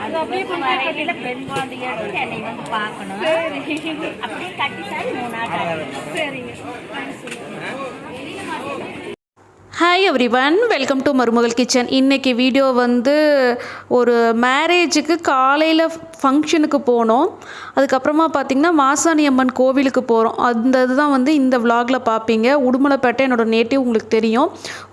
அது அப்படியே என்னை வந்து பார்க்கணும். அப்படியே மூணு நாள் சரிங்க. Hi everyone welcome to Marumagal kitchen இன்றைக்கி வீடியோ வந்து ஒரு மேரேஜுக்கு காலையில் ஃபங்க்ஷனுக்கு போனோம். அதுக்கப்புறமா பார்த்திங்கன்னா மாசாணி அம்மன் கோவிலுக்கு போகிறோம் அந்த இதுதான் வந்து இந்த விலாகில் பார்ப்பீங்க உடுமலைப்பேட்டை என்னோட நேட்டிவ் உங்களுக்கு தெரியும்.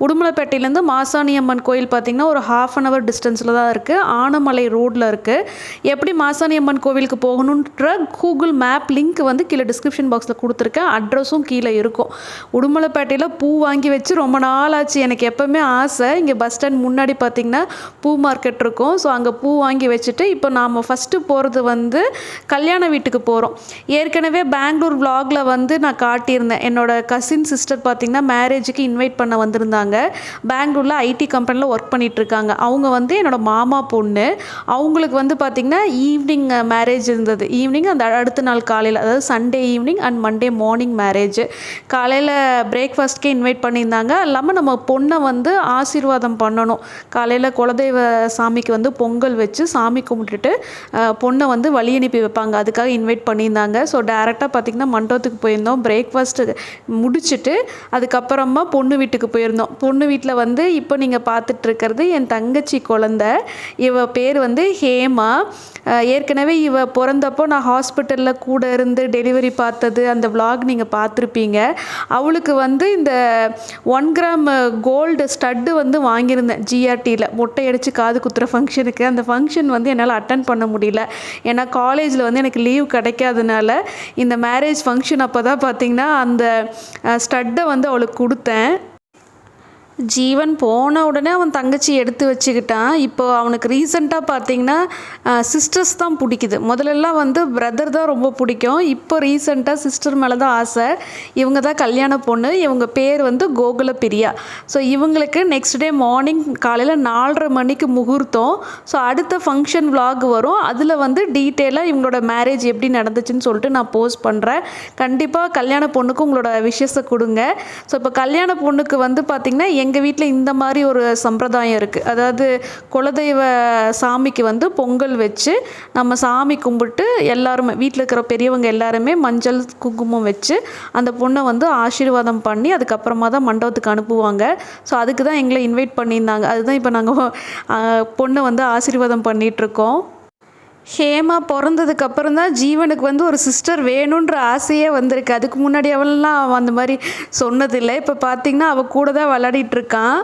உடுமலைப்பேட்டையிலேருந்து மாசாணி அம்மன் கோயில் பார்த்திங்கன்னா ஒரு ஹாஃப் அன் ஹவர் டிஸ்டன்ஸில் தான் இருக்குது ஆனமலை ரோட்டில் இருக்குது எப்படி மாசாணி அம்மன் கோவிலுக்கு போகணுன்ற கூகுள் மேப் லிங்க் வந்து கீழே டிஸ்கிரிப்ஷன் பாக்ஸில் கொடுத்துருக்கேன். அட்ரஸும் கீழே இருக்கும். உடுமலைப்பேட்டையில் பூ வாங்கி வச்சு ரொம்ப நாள் ஆச்சு எனக்கு எப்போவுமே ஆசை. இங்கே பஸ் ஸ்டாண்ட் முன்னாடி பார்த்திங்கன்னா பூ மார்க்கெட் இருக்கும். ஸோ அங்கே பூ வாங்கி வச்சுட்டு இப்போ நாம் ஃபஸ்ட்டு போகிறது வந்து கல்யாண வீட்டுக்கு போகிறோம் ஏற்கனவே பெங்களூர் vlogல வந்து நான் காட்டியிருந்தேன். என்னோடய கசின் சிஸ்டர் பார்த்திங்கன்னா மேரேஜுக்கு இன்வைட் பண்ண வந்திருந்தாங்க. பெங்களூரில் ஐடி கம்பெனியில் ஒர்க் பண்ணிகிட்ருக்காங்க இருக்காங்க அவங்க வந்து என்னோடய மாமா பொண்ணு. அவங்களுக்கு வந்து பார்த்திங்கன்னா ஈவினிங் மேரேஜ் இருந்தது. ஈவினிங் அந்த அடுத்த நாள் காலையில் அதாவது Sunday evening and Monday morning marriage காலையில் பிரேக்ஃபாஸ்ட்கே இன்வைட் பண்ணியிருந்தாங்க. இல்லாமல் நம்ம பொண்ணை வந்து ஆசீர்வாதம் பண்ணணும். காலையில் குலதெய்வ சாமிக்கு வந்து பொங்கல் வச்சு சாமி கும்பிட்டுட்டு பொண்ணை வந்து வழி அனுப்பி வைப்பாங்க. அதுக்காக இன்வைட் பண்ணியிருந்தாங்க. ஸோ டேரெக்டாக பார்த்திங்கன்னா மண்டபத்துக்கு போயிருந்தோம். பிரேக்ஃபாஸ்ட்டு முடிச்சுட்டு அதுக்கப்புறமா பொண்ணு வீட்டுக்கு போயிருந்தோம். பொண்ணு வீட்டில் வந்து இப்போ நீங்கள் பார்த்துட்டு இருக்கிறது என் தங்கச்சி குழந்த. இவ பேர் வந்து ஹேமா. ஏற்கனவே இவ பிறந்தப்போ நான் ஹாஸ்பிட்டலில் கூட இருந்து டெலிவரி பார்த்தது. அந்த vlog நீங்கள் பார்த்துருப்பீங்க அவளுக்கு வந்து இந்த ஒன் கிராம் கோல்டு ஸ்டட்டு வந்து வாங்கியிருந்தேன் ஜிஆர்டியில் மொட்டை அடித்து காது குத்துற ஃபங்க்ஷனுக்கு அந்த ஃபங்க்ஷன் வந்து என்னால் அட்டன் பண்ண முடியல. ஏன்னா காலேஜில் வந்து எனக்கு லீவ் கிடைக்காதனால இந்த மேரேஜ் ஃபங்க்ஷன் அப்போ தான் பார்த்தீங்கன்னா அந்த ஸ்டட்டை வந்து அவளுக்கு கொடுத்தேன். ஜீவன் போன உடனே அவன் தங்கச்சி எடுத்து வச்சுக்கிட்டான். இப்போ அவனுக்கு ரீசெண்டாக பார்த்தீங்கன்னா சிஸ்டர்ஸ் தான் பிடிக்குது. முதல்லலாம் வந்து பிரதர் தான் ரொம்ப பிடிக்கும். இப்போ ரீசண்டாக சிஸ்டர் மேலே தான் ஆசை. இவங்க தான் கல்யாண பொண்ணு. இவங்க பேர் வந்து கோகுல பிரியா ஸோ இவங்களுக்கு நெக்ஸ்ட் டே மார்னிங் காலையில் நாலரை மணிக்கு முகூர்த்தம். ஸோ அடுத்த ஃபங்க்ஷன் விலாக் வரும். அதில் வந்து டீட்டெயிலாக இவங்களோட மேரேஜ் எப்படி நடந்துச்சுன்னு சொல்லிட்டு நான் போஸ்ட் பண்ணுறேன் கண்டிப்பாக கல்யாண பொண்ணுக்கு உங்களோட விஷயத்தை கொடுங்க. ஸோ இப்போ கல்யாண பொண்ணுக்கு வந்து பார்த்திங்கன்னா எங்கள் வீட்டில் இந்த மாதிரி ஒரு சம்பிரதாயம் இருக்குது அதாவது குலதெய்வ சாமிக்கு வந்து பொங்கல் வச்சு நம்ம சாமி கும்பிட்டு எல்லாருமே வீட்டில் இருக்கிற பெரியவங்க எல்லாருமே மஞ்சள் குங்குமம் வச்சு அந்த பொண்ணை வந்து ஆசீர்வாதம் பண்ணி அதுக்கப்புறமா தான் மண்டபத்துக்கு அனுப்புவாங்க. ஸோ அதுக்கு தான் எங்களை இன்வைட் பண்ணியிருந்தாங்க. அதுதான் இப்போ நாங்கள் பொண்ணை வந்து ஆசீர்வாதம் பண்ணிகிட்ருக்கோம் ஹேமா பிறந்ததுக்கப்புறம் தான் ஜீவனுக்கு வந்து ஒரு சிஸ்டர் வேணுன்ற ஆசையே வந்திருக்கு. அதுக்கு முன்னாடி அவள்லாம் அவன் அந்த மாதிரி சொன்னதில்லை. இப்போ பார்த்தீங்கன்னா அவள் கூட தான் விளையாடிட்டுருக்கான்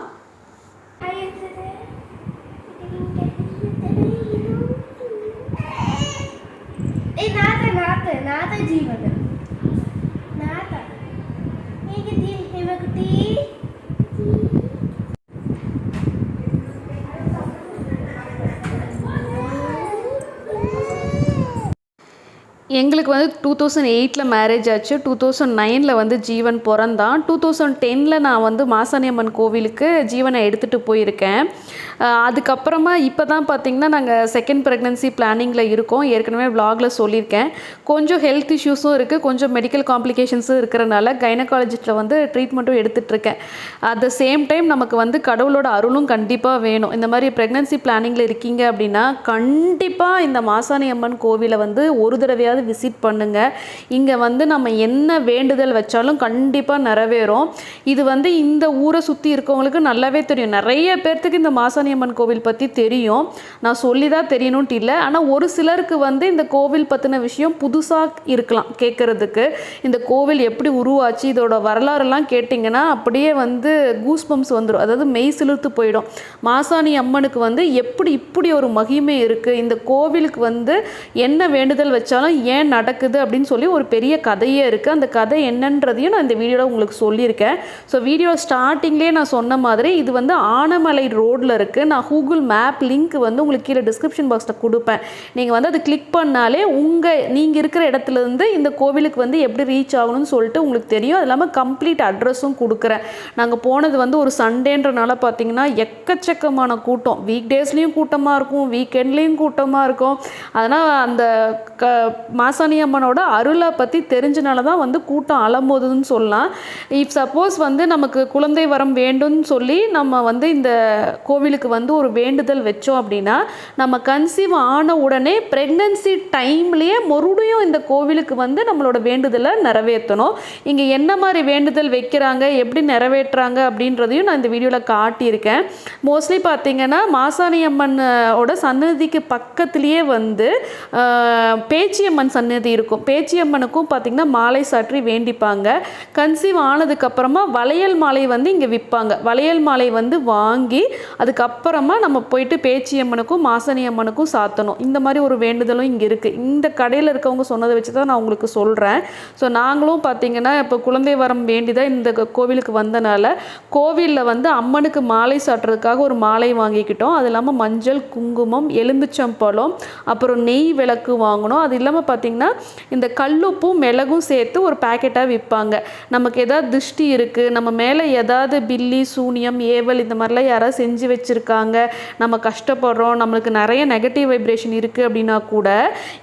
நாத நாத நாத ஜீவன். எங்களுக்கு வந்து டூ தௌசண்ட் எயிட்டில் மேரேஜ் ஆச்சு. டூ தௌசண்ட் நைனில் வந்து ஜீவன் பிறந்தான். டூ தௌசண்ட் டெனில் நான் வந்து மாசாணியம்மன் கோவிலுக்கு ஜீவனை எடுத்துகிட்டு போயிருக்கேன். அதுக்கப்புறமா இப்போ தான் பார்த்திங்கன்னா நாங்கள் செகண்ட் ப்ரெக்னன்சி பிளானிங்கில் இருக்கோம். ஏற்கனவே vlogல சொல்லியிருக்கேன். கொஞ்சம் ஹெல்த் இஷ்யூஸும் இருக்குது கொஞ்சம் மெடிக்கல் காம்ப்ளிகேஷன்ஸும் இருக்கிறனால கைனகாலஜிஸ்ட்டில் வந்து ட்ரீட்மெண்ட்டும் எடுத்துகிட்ருக்கேன் அட் த சேம் டைம் நமக்கு வந்து கடவுளோட அருளும் கண்டிப்பாக வேணும். இந்த மாதிரி ப்ரெக்னன்சி பிளானிங்கில் இருக்கீங்க அப்படின்னா கண்டிப்பாக இந்த மாசாணி அம்மன் கோவிலை வந்து ஒரு தடவையாவது விசிட் பண்ணுங்கள் இங்கே வந்து நம்ம என்ன வேண்டுதல் வச்சாலும் கண்டிப்பாக நிறைவேறும். இது வந்து இந்த ஊரை சுற்றி இருக்கவங்களுக்கு நல்லாவே தெரியும். நிறைய பேர்த்துக்கு இந்த மாசாணி அம்மன் கோவில் பற்றி தெரியும். நான் சொல்லி தான் தெரியணும்ட்டு இல்லை. ஆனால் ஒரு சிலருக்கு வந்து இந்த கோவில் பற்றின விஷயம் புதுசாக இருக்கலாம் கேட்குறதுக்கு இந்த கோவில் எப்படி உருவாச்சு இதோட வரலாறுலாம் கேட்டிங்கன்னா அப்படியே வந்து கூஸ்பம்ஸ் வந்துடும் அதாவது மெய் சிலிர்த்து போயிடும். மாசாணி அம்மனுக்கு வந்து எப்படி இப்படி ஒரு மகிமை இருக்குது இந்த கோவிலுக்கு வந்து என்ன வேண்டுதல் வச்சாலும் ஏன் நடக்குது அப்படின்னு சொல்லி ஒரு பெரிய கதையே இருக்குது அந்த கதை என்னன்றதையும் நான் இந்த வீடியோவில் உங்களுக்கு சொல்லியிருக்கேன். ஸோ வீடியோ ஸ்டார்டிங்லேயே நான் சொன்ன மாதிரி இது வந்து ஆனமலை ரோட்டில் இருக்குது நான் கூகுள் மேப் லிங்க் வந்து உங்களுக்கு கீழே டிஸ்கிரிப்ஷன் பாக்ஸில் கொடுப்பேன். நீங்கள் வந்து அதை கிளிக் பண்ணாலே உங்கள் நீங்கள் இருக்கிற இடத்துலேருந்து இந்த கோவிலுக்கு வந்து எப்படி ரீச் ஆகணும்னு சொல்லிட்டு உங்களுக்கு தெரியும். அது இல்லாமல் கம்ப்ளீட் அட்ரஸும் கொடுக்குறேன். நாங்கள் போனது வந்து ஒரு சண்டேன்றனால பார்த்தீங்கன்னா எக்கச்சக்கமான கூட்டம். வீக் டேஸ்லேயும் கூட்டமாக இருக்கும் வீக்கெண்ட்லேயும் கூட்டமாக இருக்கும். அதனால் அந்த க மாசாணி அம்மனோட அருளை பற்றி தெரிஞ்சனால தான் வந்து கூட்டம் அலம்போதுன்னு சொல்லலாம். இஃப் சப்போஸ் வந்து நமக்கு குழந்தை வரம் வேண்டும்னு சொல்லி நம்ம வந்து இந்த கோவிலுக்கு வந்து ஒரு வேண்டுதல் வச்சோம் அப்படின்னா நம்ம கன்சீவ் ஆன உடனே ப்ரெக்னன்சி டைம்லேயே மறுபடியும் இந்த கோவிலுக்கு வந்து நம்மளோட வேண்டுதலை நிறைவேற்றணும். இங்கே என்ன மாதிரி வேண்டுதல் வைக்கிறாங்க எப்படி நிறைவேற்றுறாங்க அப்படின்றதையும் நான் இந்த வீடியோவில் காட்டியிருக்கேன். மோஸ்ட்லி பார்த்தீங்கன்னா மாசாணி அம்மனோட சன்னதிக்கு பக்கத்துலேயே வந்து பேச்சியம்மன் பேச்சியம்மன் சன்னதி இருக்கும். பேச்சியம்மனுக்கும் பார்த்திங்கன்னா மாலை சாற்றி வேண்டிப்பாங்க. கன்சீவ் ஆனதுக்கப்புறமா வளையல் மாலை வந்து இங்கே விற்பாங்க வளையல் மாலை வந்து வாங்கி அதுக்கப்புறமா நம்ம போயிட்டு பேச்சியம்மனுக்கும் மாசனி அம்மனுக்கும் சாத்தணும். இந்த மாதிரி ஒரு வேண்டுதலும் இங்கே இருக்குது இந்த கடையில் இருக்கவங்க சொன்னதை வச்சு தான் நான் உங்களுக்கு சொல்கிறேன் ஸோ நாங்களும் பார்த்தீங்கன்னா இப்போ குழந்தை வரம் வேண்டி தான் இந்த கோவிலுக்கு வந்தனால கோவிலில் வந்து அம்மனுக்கு மாலை சாட்டுறதுக்காக ஒரு மாலை வாங்கிக்கிட்டோம். அது இல்லாமல் மஞ்சள் குங்குமம் எலும்பிச்சம்பழம் அப்புறம் நெய் விளக்கு வாங்கினோம். அது இல்லாமல் பார்த்திங்கன்னா இந்த கல்லுப்பும் மிளகும் சேர்த்து ஒரு பேக்கெட்டாக விற்பாங்க. நமக்கு எதாவது திருஷ்டி இருக்குது நம்ம மேலே ஏதாவது பில்லி சூனியம் ஏவல் இந்த மாதிரிலாம் யாராவது செஞ்சு வச்சுருக்காங்க நம்ம கஷ்டப்படுறோம் நம்மளுக்கு நிறைய நெகட்டிவ் வைப்ரேஷன் இருக்குது அப்படின்னா கூட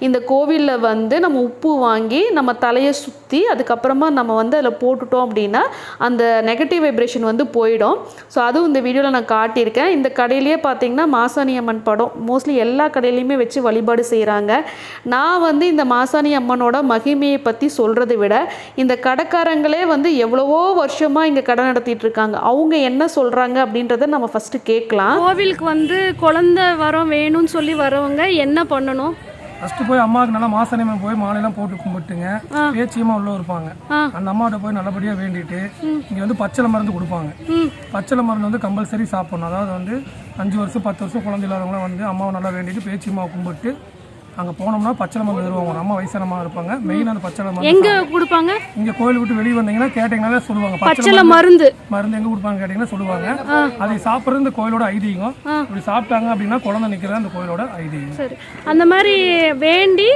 இந்த கோவிலில் வந்து நம்ம உப்பு வாங்கி நம்ம தலையை சுற்றி அதுக்கப்புறமா நம்ம வந்து அதில் போட்டுட்டோம் அப்படின்னா அந்த நெகட்டிவ் வைப்ரேஷன் வந்து போயிடும். ஸோ அதுவும் இந்த வீடியோவில் நான் காட்டியிருக்கேன். இந்த கடையிலேயே பார்த்தீங்கன்னா மாசாணி அம்மன் படம் மோஸ்ட்லி எல்லா கடையிலையுமே வச்சு வழிபாடு செய்கிறாங்க நான் வந்து இந்த மாசாணி அம்மனோட மகிமையை பற்றி சொல்கிறத விட இந்த கடைக்காரங்களே வந்து எவ்வளவோ வருஷமாக இங்கே கடை நடத்திட்டு இருக்காங்க. அவங்க என்ன சொல்கிறாங்க அப்படின்றத நம்ம ஃபஸ்ட்டு கேட்கலாம். கோவிலுக்கு வந்து குழந்தை வரம் வேணும்னு சொல்லி வரவங்க என்ன பண்ணணும்? ஃபர்ஸ்ட் போய் அம்மாவுக்கு நல்லா மாசனியம்மன் போய் மாலையெல்லாம் போட்டு கும்பிட்டுங்க. பேச்சியமா உள்ள இருப்பாங்க. அந்த அம்மாட்ட போய் நல்லபடியா வேண்டிட்டு இங்க வந்து பச்சளை மருந்து கொடுப்பாங்க. பச்சளை மருந்து வந்து கம்பல்சரி சாப்பிடணும். அதாவது வந்து அஞ்சு வருஷம் பத்து வருஷம் குழந்தை இல்லாதவங்களாம் வந்து அம்மாவை நல்லா வேண்டிட்டு பேச்சியம்மாவை கும்பிட்டு அங்க போனோம்னா பச்சளை மருந்து தருவாங்க ஒரு அம்மா வயசானமா இருப்பாங்க. மெயின் அந்த பச்சளை மருந்து எங்க கொடுப்பாங்க? இங்க கோயில் விட்டு வெளியே வந்தீங்கன்னா கேட்டீங்கன்னாலே சொல்லுவாங்க. பச்சளை மருந்து. மருந்து எங்க கொடுப்பாங்க கேட்டீங்கன்னா சொல்லுவாங்க. அதை சாப்பிடுறது இந்த கோயிலோட ஐதீகம். இப்படி சாப்பிட்டாங்க அப்படின்னா குழந்தை நிக்கிறது அந்த கோயிலோட ஐதீகம். சரி. அந்த மாதிரி வேண்டி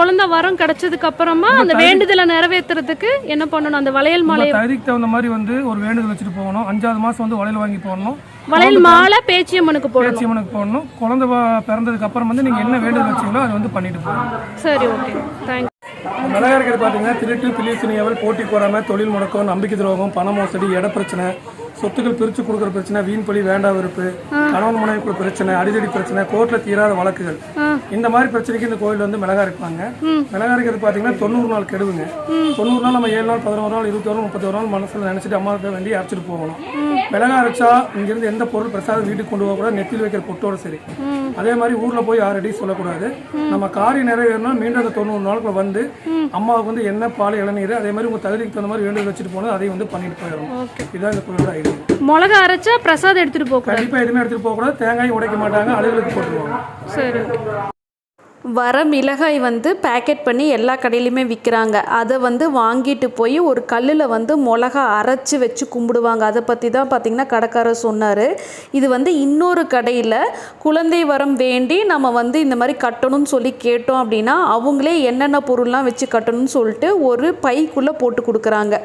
குழந்தை வரம் கிடைச்சதுக்கு அப்புறமா அந்த வேண்டுதலை நிறைவேத்துறதுக்கு என்ன பண்ணணும்? அந்த வளையல் மாலை தகுதிக்கு தகுந்த மாதிரி வந்து ஒரு வேண்டுதல் வச்சுட்டு போகணும். அஞ்சாவது மாசம் வந்து வளையல் வாங்கி போடணும். வளையல் மாலை பேச்சியம்மனுக்கு போடணும். பேச்சியம்மனுக்கு போடணும். குழந்தை பிறந்ததுக்கு அப்புறம் வந்து நீங்க என்ன வேண்டுதல் வச்சீங்களோ அதை வந்து பண்ணிட்டு போகணும். சரி ஓகே. தேங்க்ஸ் மிளகா இருக்கிறது பார்த்தீங்கன்னா திருட்டு பிள்ளை துணியாவல் போட்டி போறாம தொழில் முடக்கம் நம்பிக்கை துரோகம் பண மோசடி இட பிரச்சனை சொத்துக்கள் பிரிச்சு கொடுக்குற பிரச்சனை வீண் பழி வேண்டா வெறுப்பு கணவன் மனைவிக்குள்ள பிரச்சனை அடிதடி பிரச்சனை கோர்ட்ல தீராத வழக்குகள். இந்த மாதிரி பிரச்சனைக்கு இந்த கோயில் வந்து மிளகா இருப்பாங்க மிளகா இருக்கிறது பார்த்தீங்கன்னா தொண்ணூறு நாள் கெடுவுங்க. தொண்ணூறு நாள் நம்ம ஏழு நாள் பதினோரு நாள் இருபத்தி நாள் முப்பத்தி நாள் மனசுல நினைச்சிட்டு அம்மாவுக்கு வேண்டி அரைச்சிட்டு போகணும். மிளகா அரைச்சா இங்கிருந்து எந்த பொருள் பிரசாதம் வீட்டுக்கு கொண்டு போகக்கூடாது நெத்தியில் வைக்கிற பொட்டோட சரி. அதே மாதிரி ஊர்ல போய் யாரடி சொல்லக்கூடாது. நம்ம காரியம் நிறைவேறணும் மீண்டும் அந்த தொண்ணூறு நாளுக்குள்ள வந்து அம்மாவுக்கு வந்து என்ன பால் இளநீர் அதே மாதிரி உங்க தகுதிக்கு தகுந்த மாதிரி வேண்டுதல் வச்சுட்டு போனது அதையும் வந்து பண்ணிட்டு போயிடும் இதுதான் இந்த கோயிலோட ஐடியா மிளகா அரைச்சா பிரசாதம் எடுத்துட்டு போக கூடாது. கண்டிப்பா எதுவுமே எடுத்துட்டு போக கூடாது. தேங்காயும் உடைக்க மாட்டாங்க. அலுவலுக்கு போட்டுருவாங்க சரி. வர மிளகாய் வந்து பேக்கெட் பண்ணி எல்லா கடையிலையுமே விற்கிறாங்க அதை வந்து வாங்கிட்டு போய் ஒரு கல்லில் வந்து மிளகா அரைச்சி வச்சு கும்பிடுவாங்க. அதை பற்றி தான் பார்த்திங்கன்னா கடைக்காரர் சொன்னார். இது வந்து இன்னொரு கடையில் குழந்தை வரம் வேண்டி நம்ம வந்து இந்த மாதிரி கட்டணும்னு சொல்லி கேட்டோம் அப்படின்னா அவங்களே என்னென்ன பொருள்லாம் வச்சு கட்டணும்னு சொல்லிட்டு ஒரு பைக்குள்ளே போட்டு கொடுக்குறாங்க.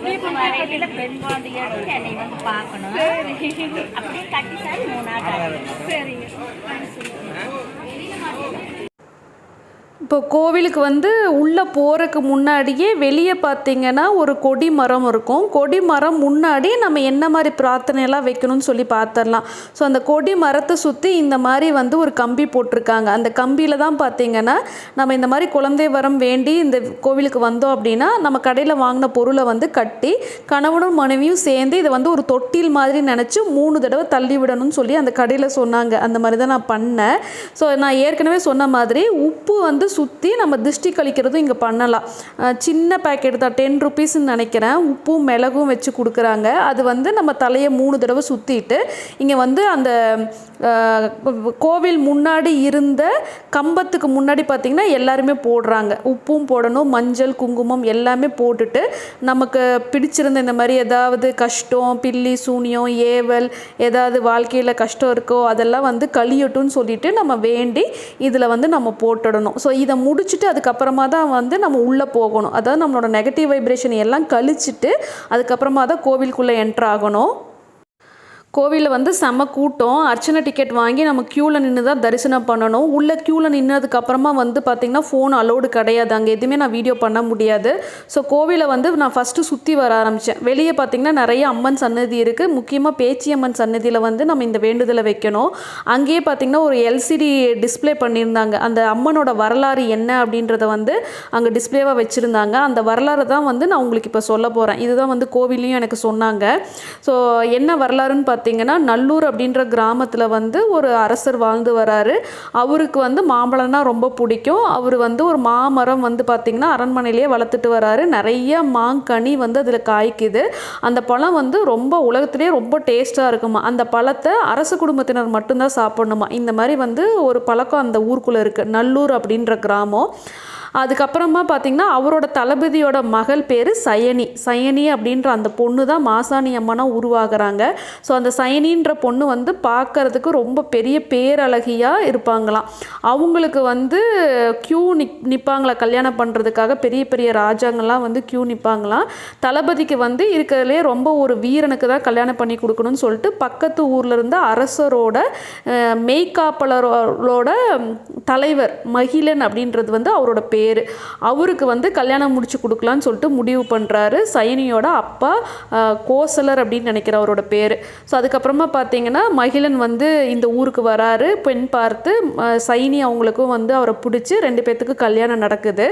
வரையில பெண் குழந்தையோட என்னை வந்து பார்க்கணும். அப்படியே கட்டி சார் மூணாட்டம் சரிங்க. இப்போ கோவிலுக்கு வந்து உள்ளே போகிறதுக்கு முன்னாடியே வெளியே பார்த்தீங்கன்னா ஒரு கொடி மரம் இருக்கும். கொடி மரம் முன்னாடி நம்ம என்ன மாதிரி பிரார்த்தனையெல்லாம் வைக்கணும்னு சொல்லி பார்த்துடலாம். ஸோ அந்த கொடி மரத்தை சுற்றி இந்த மாதிரி வந்து ஒரு கம்பி போட்டிருக்காங்க. அந்த கம்பியில் தான் பார்த்தீங்கன்னா நம்ம இந்த மாதிரி குழந்தை வரம் வேண்டி இந்த கோவிலுக்கு வந்தோம் அப்படின்னா நம்ம கடையில் வாங்கின பொருளை வந்து கட்டி கணவனும் மனைவியும் சேர்ந்து இதை வந்து ஒரு தொட்டில் மாதிரி நினச்சி மூணு தடவை தள்ளி விடணும்னு சொல்லி அந்த கடையில் சொன்னாங்க. அந்த மாதிரி தான் நான் பண்ணேன். ஸோ நான் ஏற்கனவே சொன்ன மாதிரி உப்பு வந்து சுற்றி நம்ம திருஷ்டி கழிக்கிறதும் இங்கே பண்ணலாம். சின்ன பேக்கெட் தான். டென் ருபீஸ்ன்னு நினைக்கிறேன். உப்பும் மிளகும் வச்சு கொடுக்குறாங்க. அது வந்து நம்ம தலையை மூணு தடவை சுற்றிட்டு இங்கே வந்து அந்த கோவில் முன்னாடி இருந்த கம்பத்துக்கு முன்னாடி பார்த்திங்கன்னா எல்லாருமே போடுறாங்க. உப்பும் போடணும் மஞ்சள் குங்குமம் எல்லாமே போட்டுட்டு நமக்கு பிடிச்சிருந்த இந்த மாதிரி ஏதாவது கஷ்டம் பில்லி சூனியம் ஏவல் ஏதாவது வாழ்க்கையில் கஷ்டம் இருக்கோ அதெல்லாம் வந்து கழியட்டும்னு சொல்லிட்டு நம்ம வேண்டி இதில் வந்து நம்ம போட்டுடணும். ஸோ இதை முடிச்சுட்டு அதுக்கப்புறமா தான் வந்து நம்ம உள்ளே போகணும். அதாவது நம்மளோட நெகட்டிவ் வைப்ரேஷன் எல்லாம் கழிச்சிட்டு அதுக்கப்புறமா தான் கோவிலுக்குள்ளே என்ட்ரு ஆகணும். கோவிலில் வந்து செம கூட்டம். அர்ச்சனை டிக்கெட் வாங்கி நம்ம க்யூவில் நின்று தான் தரிசனம் பண்ணணும். உள்ளே க்யூவில் நின்னதுக்கப்புறமா வந்து பார்த்திங்கன்னா ஃபோன் அலோடு கிடையாது. அங்கே எதுவுமே நான் வீடியோ பண்ண முடியாது. ஸோ கோவிலை வந்து நான் ஃபஸ்ட்டு சுற்றி வர ஆரம்பித்தேன் வெளியே பார்த்திங்கன்னா நிறைய அம்மன் சன்னதி இருக்குது முக்கியமாக பேச்சியம்மன் சன்னதியில் வந்து நம்ம இந்த வேண்டுதலை வைக்கணும். அங்கேயே பார்த்திங்கன்னா ஒரு எல்சிடி டிஸ்ப்ளே பண்ணியிருந்தாங்க. அந்த அம்மனோட வரலாறு என்ன அப்படின்றத வந்து அங்கே டிஸ்பிளேவாக வச்சுருந்தாங்க. அந்த வரலாறு தான் வந்து நான் உங்களுக்கு இப்போ சொல்ல போகிறேன் இதுதான் வந்து கோவிலையும் எனக்கு சொன்னாங்க. ஸோ என்ன வரலாறுன்னு பார்த்து பார்த்தீங்கன்னா நல்லூர் அப்படின்ற கிராமத்தில் வந்து ஒரு அரசர் வாழ்ந்து வராரு. அவருக்கு வந்து மாம்பழம்னா ரொம்ப பிடிக்கும். அவர் வந்து ஒரு மாமரம் வந்து பார்த்திங்கன்னா அரண்மனையிலேயே வளர்த்துட்டு வராரு. நிறைய மாங்கனி வந்து அதில் காய்க்குது. அந்த பழம் வந்து ரொம்ப உலகத்திலேயே ரொம்ப டேஸ்ட்டாக இருக்குமா. அந்த பழத்தை அரசு குடும்பத்தினர் மட்டும்தான் சாப்பிடணுமா. இந்த மாதிரி வந்து ஒரு பழக்கம் அந்த ஊருக்குள்ளே இருக்குது நல்லூர் அப்படின்ற கிராமம். அதுக்கப்புறமா பார்த்திங்கன்னா அவரோட தளபதியோட மகள் பேர் சயனி. சயனி அப்படின்ற அந்த பொண்ணு தான் மாசாணி அம்மனாக உருவாகிறாங்க. ஸோ அந்த சயனின்ற பொண்ணு வந்து பார்க்கறதுக்கு ரொம்ப பெரிய பேரழகியாக இருப்பாங்களாம். அவங்களுக்கு வந்து க்யூ நிப் நிற்பாங்களா கல்யாணம் பண்ணுறதுக்காக பெரிய பெரிய ராஜாங்கள்லாம் வந்து க்யூ நிற்பாங்களாம் தளபதிக்கு வந்து இருக்கிறதுலே ரொம்ப ஒரு வீரனுக்கு தான் கல்யாணம் பண்ணி கொடுக்கணும்னு சொல்லிட்டு பக்கத்து ஊரில் இருந்த அரசரோட மெய்க்காப்பலரோட மெய்காப்பலரோட தலைவர் மகிழன் அப்படின்றது வந்து அவரோட பேர் பேர். அவருக்கு வந்து கல்யாணம் முடிச்சு கொடுக்கலான்னு சொல்லிட்டு முடிவு பண்ணுறாரு சயனியோட அப்பா கோசலர் அப்படின்னு நினைக்கிற அவரோட பேர். ஸோ அதுக்கப்புறமா பார்த்தீங்கன்னா மகிழன் வந்து இந்த ஊருக்கு வராரு. பெண் பார்த்து சைனி அவங்களுக்கும் வந்து அவரை பிடிச்சி ரெண்டு பேர்த்துக்கு கல்யாணம் நடக்குது.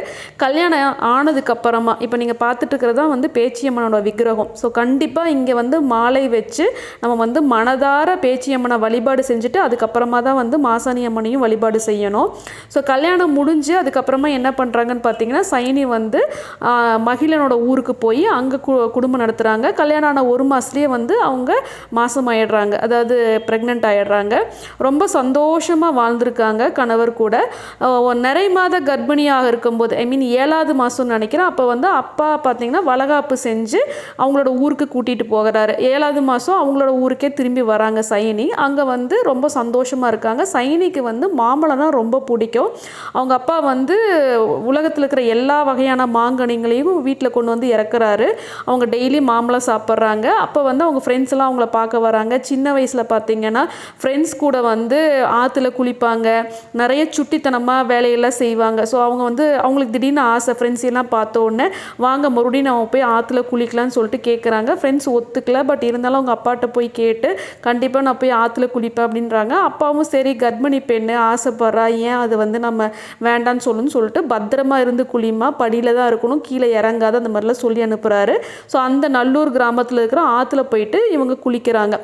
கல்யாணம் ஆனதுக்கப்புறமா இப்போ நீங்கள் பார்த்துட்டு தான் வந்து பேச்சியம்மனோட விக்கிரகம். ஸோ கண்டிப்பாக இங்கே வந்து மாலை வச்சு நம்ம வந்து மனதார பேச்சியம்மனை வழிபாடு செஞ்சுட்டு அதுக்கப்புறமா தான் வந்து மாசாணி அம்மனையும் வழிபாடு செய்யணும். ஸோ கல்யாணம் முடிஞ்சு அதுக்கப்புறமா என்ன பண்ணுறாங்கன்னு பார்த்தீங்கன்னா சைனி வந்து மகிழனோட ஊருக்கு போய் அங்கே கு குடும்பம் நடத்துகிறாங்க கல்யாணம் ஆன ஒரு மாதத்துலேயே வந்து அவங்க மாதம் ஆயிடுறாங்க அதாவது ப்ரெக்னென்ட் ஆயிடுறாங்க. ரொம்ப சந்தோஷமாக வாழ்ந்திருக்காங்க கணவர் கூட. நிறை மாத கர்ப்பிணியாக இருக்கும்போது ஐ மீன் ஏழாவது மாதம்னு நினைக்கிறேன். அப்போ வந்து அப்பா பார்த்தீங்கன்னா வளகாப்பு செஞ்சு அவங்களோட ஊருக்கு கூட்டிகிட்டு போகிறாரு. ஏழாவது மாதம் அவங்களோட ஊருக்கே திரும்பி வராங்க சைனி. அங்கே வந்து ரொம்ப சந்தோஷமாக இருக்காங்க. சைனிக்கு வந்து மாம்பழம்னா ரொம்ப பிடிக்கும். அவங்க அப்பா வந்து உலகத்தில் இருக்கிற எல்லா வகையான மாங்கனிகளையும் வீட்டில் கொண்டு வந்து இறக்குறாரு. அவங்க டெய்லி மாம்பழம் சாப்பிட்றாங்க. அப்போ வந்து அவங்க ஃப்ரெண்ட்ஸ் எல்லாம் அவங்கள பார்க்க வராங்க. சின்ன வயசில் பார்த்தீங்கன்னா ஃப்ரெண்ட்ஸ் கூட வந்து ஆற்றுல குளிப்பாங்க. நிறைய சுட்டித்தனமாக வேலையெல்லாம் செய்வாங்க. ஸோ அவங்க வந்து அவங்களுக்கு திடீர்னு ஆசை ஃப்ரெண்ட்ஸ் எல்லாம் பார்த்த உடனே வாங்க மறுபடியும் நம்ம போய் ஆற்றுல குளிக்கலாம்னு சொல்லிட்டு கேட்குறாங்க ஃப்ரெண்ட்ஸ் ஒத்துக்கல. பட் இருந்தாலும் அவங்க அப்பாட்ட போய் கேட்டு கண்டிப்பாக நான் போய் ஆற்றுல குளிப்பேன் அப்படின்றாங்க. அப்பாவும் சரி கர்ப்பிணி பெண்ணு ஆசைப்படுறா. ஏன் அது வந்து நம்ம வேண்டான்னு சொல்லுன்னு சொல்லிட்டு பத்திரமா இருந்து குழிமா படியில் தான் இருக்கணும். கீழே இறங்காத அந்த மாதிரிலாம் சொல்லி அனுப்புகிறாரு ஸோ அந்த நல்லூர் கிராமத்தில் இருக்கிற ஆற்றுல போயிட்டு இவங்க குளிக்கிறாங்க.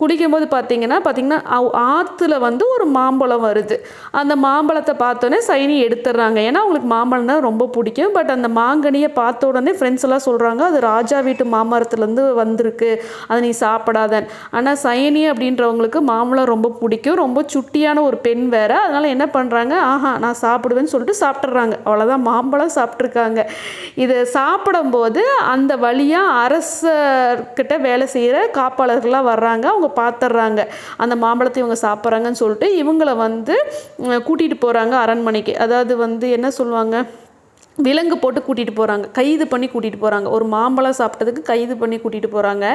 குளிக்கும்போது பார்த்தீங்கன்னா பார்த்தீங்கன்னா அவ்- ஆற்றுல வந்து ஒரு மாம்பழம் வருது. அந்த மாம்பழத்தை பார்த்தோன்னே சைனி எடுத்துடுறாங்க. ஏன்னா அவங்களுக்கு மாம்பழம் தான் ரொம்ப பிடிக்கும். பட் அந்த மாங்கனியை பார்த்த உடனே ஃப்ரெண்ட்ஸ் எல்லாம் சொல்கிறாங்க அது ராஜா வீட்டு மாமரத்துலேருந்து வந்திருக்கு. அதை நீ சாப்பிடாதன் ஆனால் சைனி அப்படின்றவங்களுக்கு மாம்பழம் ரொம்ப பிடிக்கும். ரொம்ப சுட்டியான ஒரு பெண் வேற. அதனால் என்ன பண்ணுறாங்க ஆஹா நான் சாப்பிடுவேன்னு சொல்லிட்டு சாப்பிட்றாங்க அவ்வளோதான் மாம்பழம் சாப்பிட்ருக்காங்க இதை சாப்பிடும்போது அந்த வழியாக அரசர்கிட்ட வேலை செய்கிற காப்பாளர்கள்லாம் வர்றாங்க அவங்க பார்த்துட்றாங்க அந்த மாம்பழத்தை இவங்க சாப்பிட்றாங்கன்னு சொல்லிட்டு இவங்களை வந்து கூட்டிகிட்டு போகிறாங்க அரண்மனைக்கு. அதாவது வந்து என்ன சொல்லுவாங்க? விலங்கு போட்டு கூட்டிகிட்டு போகிறாங்க கைது பண்ணி கூட்டிகிட்டு போகிறாங்க ஒரு மாம்பழம் சாப்பிட்டதுக்கு கைது பண்ணி கூட்டிகிட்டு போகிறாங்க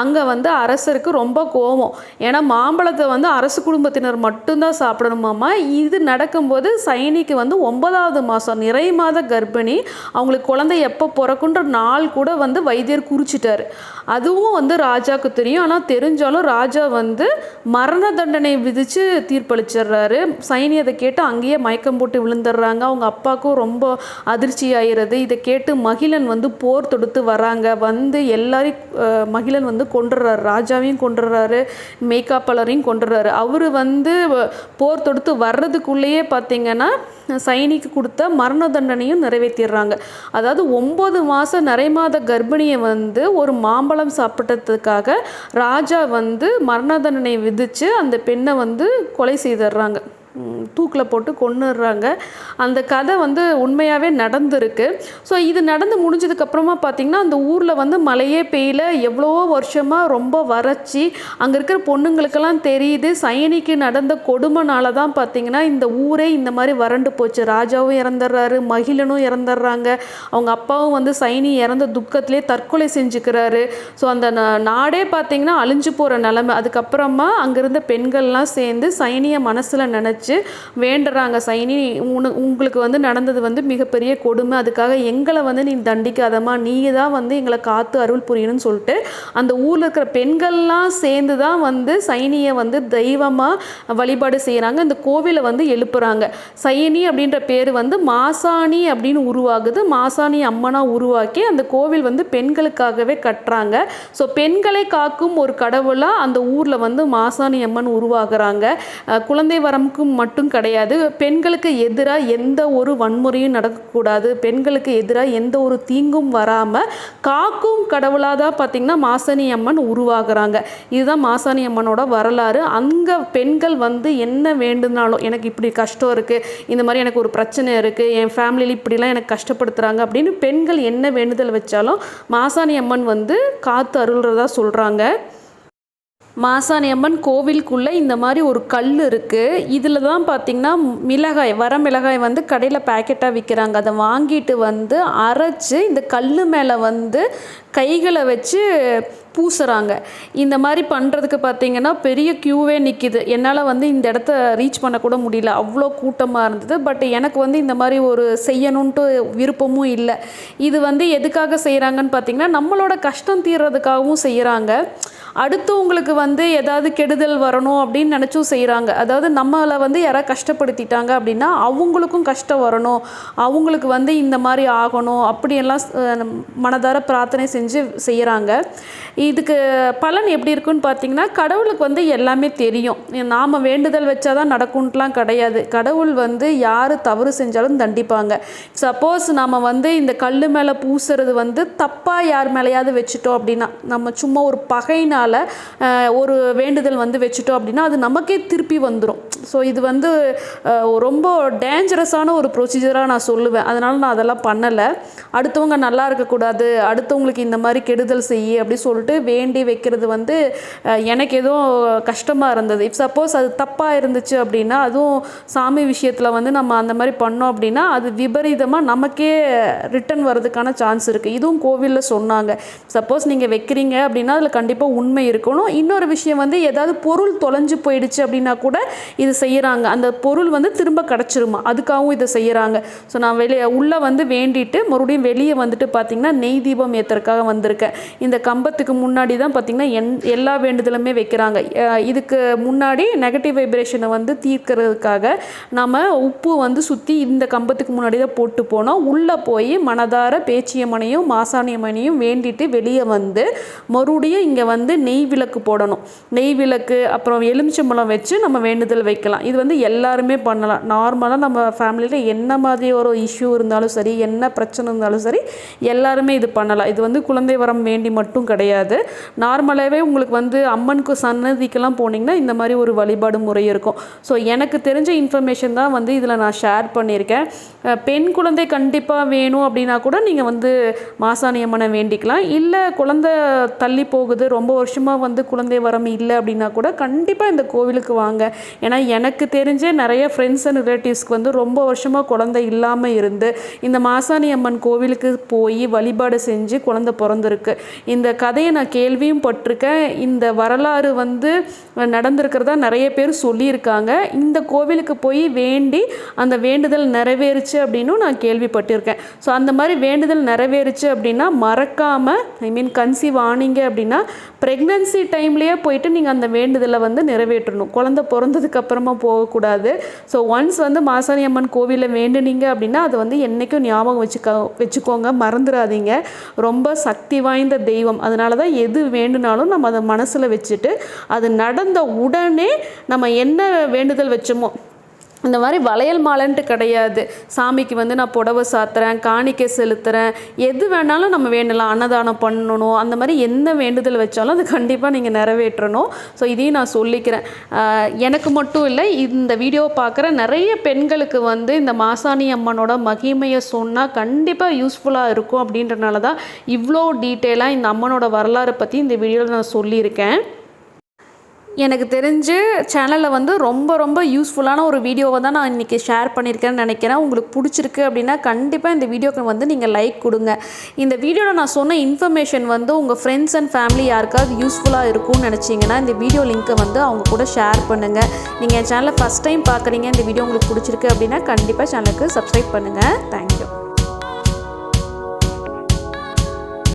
அங்கே வந்து அரசருக்கு ரொம்ப கோபம் ஏன்னா மாம்பழத்தை வந்து அரசு குடும்பத்தினர் மட்டும்தான் சாப்பிடணுமாம்மா. இது நடக்கும்போது சைனிக்கு வந்து ஒன்பதாவது மாதம் நிறை மாத கர்ப்பிணி. அவங்களுக்கு குழந்தை எப்போ பிறக்குன்ற நாள் கூட வந்து வைத்தியர் குறிச்சிட்டார். அதுவும் வந்து ராஜாவுக்கு தெரியும். ஆனால் தெரிஞ்சாலும் ராஜா வந்து மரண தண்டனை விதித்து தீர்ப்பளிச்சிடுறாரு. சைனி அதை கேட்டு அங்கேயே மயக்கம் போட்டு விழுந்துடுறாங்க. அவங்க அப்பாவுக்கும் ரொம்ப அதிர்ச்சி இதை கேட்டு மகிழன் வந்து போர் தொடுத்து வராங்க. வந்து எல்லாரையும் மகிழன் வந்து கொண்டுடுறாரு ராஜாவையும் கொண்டுடுறாரு மேக்காப்பாளரையும் கொண்டுடுறாரு அவர் வந்து போர் தொடுத்து வர்றதுக்குள்ளேயே பார்த்தீங்கன்னா சைனிக்கு கொடுத்த மரண தண்டனையும் நிறைவேற்றிடுறாங்க அதாவது ஒம்பது மாதம் நிறைமாத கர்ப்பிணியை வந்து ஒரு மாம்பழம் சாப்பிட்டதுக்காக ராஜா வந்து மரண தண்டனை விதித்து அந்த பெண்ணை வந்து கொலை செய்திடுறாங்க. தூக்கில் போட்டு கொன்னுடுறாங்க. அந்த கதை வந்து உண்மையாகவே நடந்திருக்கு. ஸோ இது நடந்து முடிஞ்சதுக்கப்புறமா பார்த்திங்கன்னா அந்த ஊரில் வந்து மழையே பெய்யல. எவ்வளவோ வருஷமாக ரொம்ப வறட்சி. அங்கே இருக்கிற பொண்ணுங்களுக்கெல்லாம் தெரியுது. சயனிக்கு நடந்த கொடுமைனால தான் பார்த்திங்கன்னா இந்த ஊரே இந்த மாதிரி வறண்டு போச்சு. ராஜாவும் இறந்துடுறாரு மகிழனும் இறந்துடுறாங்க. அவங்க அப்பாவும் வந்து சைனி இறந்த துக்கத்திலே தற்கொலை செஞ்சுக்கிறாரு. ஸோ அந்த நா- நாடே பார்த்திங்கன்னா அழிஞ்சு போகிற நிலமை. அதுக்கப்புறமா அங்கேருந்த பெண்கள்லாம் சேர்ந்து சைனியை மனசில் நினச்சி வேண்டுறாங்க சைனி. உன உங்களுக்கு வந்து நடந்தது வந்து மிகப்பெரிய கொடுமை. அதுக்காக எங்களை வந்து நீ தண்டிக்காதம்மா. நீ தான் வந்து எங்களை காத்து அருள் புரியணும்னு சொல்லிட்டு அந்த ஊரில் இருக்கிற பெண்கள்லாம் சேர்ந்து தான் வந்து சைனியை வந்து தெய்வமாக வழிபாடு செய்கிறாங்க இந்த கோவிலை வந்து எழுப்புறாங்க. சைனி அப்படின்ற பேர் வந்து மாசாணி அப்படின்னு உருவாகுது. மாசாணி அம்மனாக உருவாக்கி அந்த கோவில் வந்து பெண்களுக்காகவே கட்டுறாங்க. ஸோ பெண்களை காக்கும் ஒரு கடவுளாக அந்த ஊரில் வந்து மாசாணி அம்மன் உருவாகுறாங்க. குழந்தை வரமுக்கும் மட்டும் கிடையாது. பெண்களுக்கு எதிராக எந்த ஒரு வன்முறையும் நடக்கக்கூடாது. பெண்களுக்கு எதிராக எந்த ஒரு தீங்கும் வராமல் காக்கும் கடவுளாக தான் பார்த்திங்கன்னா மாசாணி அம்மன் உருவாகிறாங்க. இதுதான் மாசாணி அம்மனோட வரலாறு. அங்கே பெண்கள் வந்து என்ன வேண்டுனாலும் எனக்கு இப்படி கஷ்டம் இருக்குது இந்த மாதிரி எனக்கு ஒரு பிரச்சனை இருக்குது என் ஃபேமிலியில் இப்படிலாம் எனக்கு கஷ்டப்படுத்துகிறாங்க அப்படின்னு பெண்கள் என்ன வேண்டுதல் வச்சாலும் மாசாணி அம்மன் வந்து காத்து அருள்றதா சொல்கிறாங்க மாசாணி அம்மன் கோவிலுக்குள்ளே இந்த மாதிரி ஒரு கல் இருக்குது இதில் தான் பார்த்திங்கன்னா மிளகாய் வர மிளகாய் வந்து கடையில் பேக்கெட்டாக விற்கிறாங்க அதை வாங்கிட்டு வந்து அரைச்சி இந்த கல் மேலே வந்து கைகளை வச்சு பூசுகிறாங்க இந்த மாதிரி பண்ணுறதுக்கு பார்த்தீங்கன்னா பெரிய க்யூவே நிற்கிது என்னால் வந்து இந்த இடத்த ரீச் பண்ணக்கூட முடியல. அவ்வளோ கூட்டமாக இருந்தது. பட் எனக்கு வந்து இந்த மாதிரி ஒரு செய்யணுன்ட்டு விருப்பமும் இல்லை. இது வந்து எதுக்காக செய்கிறாங்கன்னு பார்த்தீங்கன்னா நம்மளோட கஷ்டம் தீர்றதுக்காகவும் செய்கிறாங்க அடுத்தவங்களுக்கு வந்து ஏதாவது கெடுதல் வரணும் அப்படின்னு நினச்சும் செய்கிறாங்க அதாவது நம்மளை வந்து யாராவது கஷ்டப்படுத்திட்டாங்க அப்படின்னா அவங்களுக்கும் கஷ்டம் வரணும். அவங்களுக்கு வந்து இந்த மாதிரி ஆகணும் அப்படியெல்லாம் மனதார பிரார்த்தனை செஞ்சு செய்கிறாங்க இதுக்கு பலன் எப்படி இருக்குன்னு பார்த்தீங்கன்னா கடவுளுக்கு வந்து எல்லாமே தெரியும். நாம் வேண்டுதல் வச்சாதான் நடக்கும்ட்டுலாம் கிடையாது. கடவுள் வந்து யார் தவறு செஞ்சாலும் தண்டிப்பாங்க. சப்போஸ் நாம் வந்து இந்த கல் மேலே பூசுறது வந்து தப்பாக யார் மேலேயாவது வச்சுட்டோம் அப்படின்னா நம்ம சும்மா ஒரு பகையினால் ஒரு வேண்டுதல் வந்து வச்சுட்டோம் அப்படின்னா அது நமக்கே திருப்பி வந்துடும் ஸோ இது வந்து ரொம்ப டேஞ்சரஸான ஒரு ப்ரொசீஜராக நான் சொல்லுவேன். அதனால் நான் அதெல்லாம் பண்ணலை. அடுத்தவங்க நல்லா இருக்கக்கூடாது அடுத்தவங்களுக்கு இந்த மாதிரி கெடுதல் செய்ய அப்படி சொல்லிட்டு வேண்டி வைக்கிறது வந்து எனக்கு எதுவும் கஷ்டமாக இருந்தது. இப் சப்போஸ் அது தப்பாக இருந்துச்சு அப்படின்னா அதுவும் சாமி விஷயத்தில் வந்து நம்ம அந்த மாதிரி பண்ணோம் அப்படின்னா அது விபரீதமாக நமக்கே ரிட்டன் வர்றதுக்கான சான்ஸ் இருக்குது இதுவும் கோவிலில் சொன்னாங்க. சப்போஸ் நீங்கள் வைக்கிறீங்க அப்படின்னா அதில் கண்டிப்பாக உண்மை இருக்கணும். இன்னொரு விஷயம் வந்து ஏதாவது பொருள் தொலைஞ்சு போயிடுச்சு அப்படின்னா கூட இது செய்கிறாங்க அந்த பொருள் வந்து திரும்ப கிடச்சிருமா? அதுக்காகவும் இதை செய்கிறாங்க ஸோ நான் வெளியே உள்ளே வந்து வேண்டிட்டு மறுபடியும் வெளியே வந்துட்டு பார்த்திங்கன்னா நெய் தீபம் ஏற்றுறதுக்காக வந்திருக்கேன் இந்த கம்பத்துக்கு முன்னாடி தான் பார்த்திங்கன்னா என் எல்லா வேண்டுதலுமே வைக்கிறாங்க. இதுக்கு முன்னாடி நெகட்டிவ் வைப்ரேஷனை வந்து தீர்க்கிறதுக்காக நம்ம உப்பு வந்து சுற்றி இந்த கம்பத்துக்கு முன்னாடி தான் போட்டு போனோம். உள்ளே போய் மனதார பேச்சியம்மனையும் மாசாணியம்மனையும் வேண்டிட்டு வெளியே வந்து மறுபடியும் இங்கே வந்து நெய் விளக்கு போடணும். நெய் விளக்கு அப்புறம் எலுமிச்சம்பழம் வச்சு நம்ம வேண்டுதல் வைக்கலாம். இது வந்து எல்லாருமே பண்ணலாம். நார்மலாக நம்ம ஃபேமிலியில் என்ன மாதிரி ஒரு இஷ்யூ இருந்தாலும் சரி என்ன பிரச்சனை இருந்தாலும் சரி எல்லாருமே இது பண்ணலாம். இது வந்து குழந்தை வரம் வேண்டி மட்டும் கிடையாது. நார்மலாகவே உங்களுக்கு வந்து அம்மனுக்கு சன்னதிக்கெல்லாம் போனீங்கன்னா இந்த மாதிரி ஒரு வழிபாடு முறை இருக்கும். ஸோ எனக்கு தெரிஞ்ச இன்ஃபர்மேஷன் தான் வந்து இதில் நான் ஷேர் பண்ணியிருக்கேன். பெண் குழந்தை கண்டிப்பாக வேணும் அப்படின்னா கூட நீங்கள் வந்து மாசாணி அம்மனை வேண்டிக்கலாம். இல்லை குழந்தை தள்ளி போகுது ரொம்ப வருஷமாக வந்து குழந்தை வரம் இல்லை அப்படின்னா கூட கண்டிப்பாக இந்த கோவிலுக்கு வாங்க. ஏன்னா எனக்கு தெரிஞ்சே நிறைய ஃப்ரெண்ட்ஸ் அண்ட் ரிலேட்டிவ்ஸ்க்கு வந்து ரொம்ப வருஷமாக குழந்தை இல்லாமல் இருந்து இந்த மாசாணி அம்மன் கோவிலுக்கு போய் வழிபாடு செஞ்சு குழந்தை பிறந்திருக்கு. இந்த கதையை நான் கேள்வியும் பட்டிருக்கேன். இந்த வரலாறு வந்து நடந்திருக்கிறதா நிறைய பேர் சொல்லியிருக்காங்க. இந்த கோவிலுக்கு போய் வேண்டி அந்த வேண்டுதல் நிறைவேறுச்சு அப்படின்னும் நான் கேள்விப்பட்டிருக்கேன். ஸோ அந்த மாதிரி வேண்டுதல் நிறைவேறுச்சு அப்படின்னா மறக்காமல் ஐ மீன் கன்சீவ் ஆனீங்க அப்படின்னா ப்ரெக்னன்சி டைம்லேயே போயிட்டு நீங்கள் அந்த வேண்டுதலை வந்து நிறைவேற்றணும். குழந்தை பிறந்ததுக்கு அப்புறமா போகக்கூடாது. ஸோ ஒன்ஸ் வந்து மாசாணி அம்மன் கோவிலில் வேண்டுனீங்க அப்படின்னா அதை வந்து என்றைக்கும் ஞாபகம் வச்சுக்க வச்சுக்கோங்க மறந்துடாதீங்க ரொம்ப சக்தி வாய்ந்த தெய்வம். அதனால தான் எது வேண்டுனாலும் நம்ம அதை மனசில் வச்சுட்டு அது நடந்த உடனே நம்ம என்ன வேண்டுதல் வச்சோமோ இந்த மாதிரி வளையல் மாலைன்ட்டு கிடையாது. சாமிக்கு வந்து நான் புடவை சாத்துறேன் காணிக்கை செலுத்துகிறேன் எது வேணாலும் நம்ம வேண்டலாம். அன்னதானம் பண்ணணும். அந்த மாதிரி எந்த வேண்டுதல் வச்சாலும் அது கண்டிப்பாக நீங்கள் நிறைவேற்றணும். ஸோ இதையும் நான் சொல்லிக்கிறேன். எனக்கு மட்டும் இல்லை இந்த வீடியோ பார்க்குற நிறைய பெண்களுக்கு வந்து இந்த மாசாணி அம்மனோட மகிமையை சொன்னால் கண்டிப்பாக யூஸ்ஃபுல்லாக இருக்கும் அப்படின்றனால தான் இவ்வளோ டீட்டெயிலாக இந்த அம்மனோட வரலாறை பற்றி இந்த வீடியோவில் நான் சொல்லியிருக்கேன். எனக்கு தெரிஞ்சு சேனலில் வந்து ரொம்ப ரொம்ப யூஸ்ஃபுல்லான ஒரு வீடியோவை தான் நான் இன்றைக்கி ஷேர் பண்ணியிருக்கேன்னு நினைக்கிறேன். உங்களுக்கு பிடிச்சிருக்கு அப்படின்னா கண்டிப்பாக இந்த வீடியோக்கு வந்து நீங்கள் லைக் கொடுங்க. இந்த வீடியோவில் நான் சொன்ன இன்ஃபர்மேஷன் வந்து உங்கள் ஃப்ரெண்ட்ஸ் அண்ட் ஃபேமிலி யாருக்காவது யூஸ்ஃபுல்லாக இருக்கும்னு நினச்சிங்கன்னா இந்த வீடியோ லிங்க்கை வந்து அவங்க கூட ஷேர் பண்ணுங்கள் நீங்கள் என் சேனலை ஃபஸ்ட் டைம் பார்க்குறீங்க இந்த வீடியோ உங்களுக்கு பிடிச்சிருக்கு அப்படின்னா கண்டிப்பாக சேனலுக்கு சப்ஸ்கிரைப் பண்ணுங்கள் தேங்க்யூ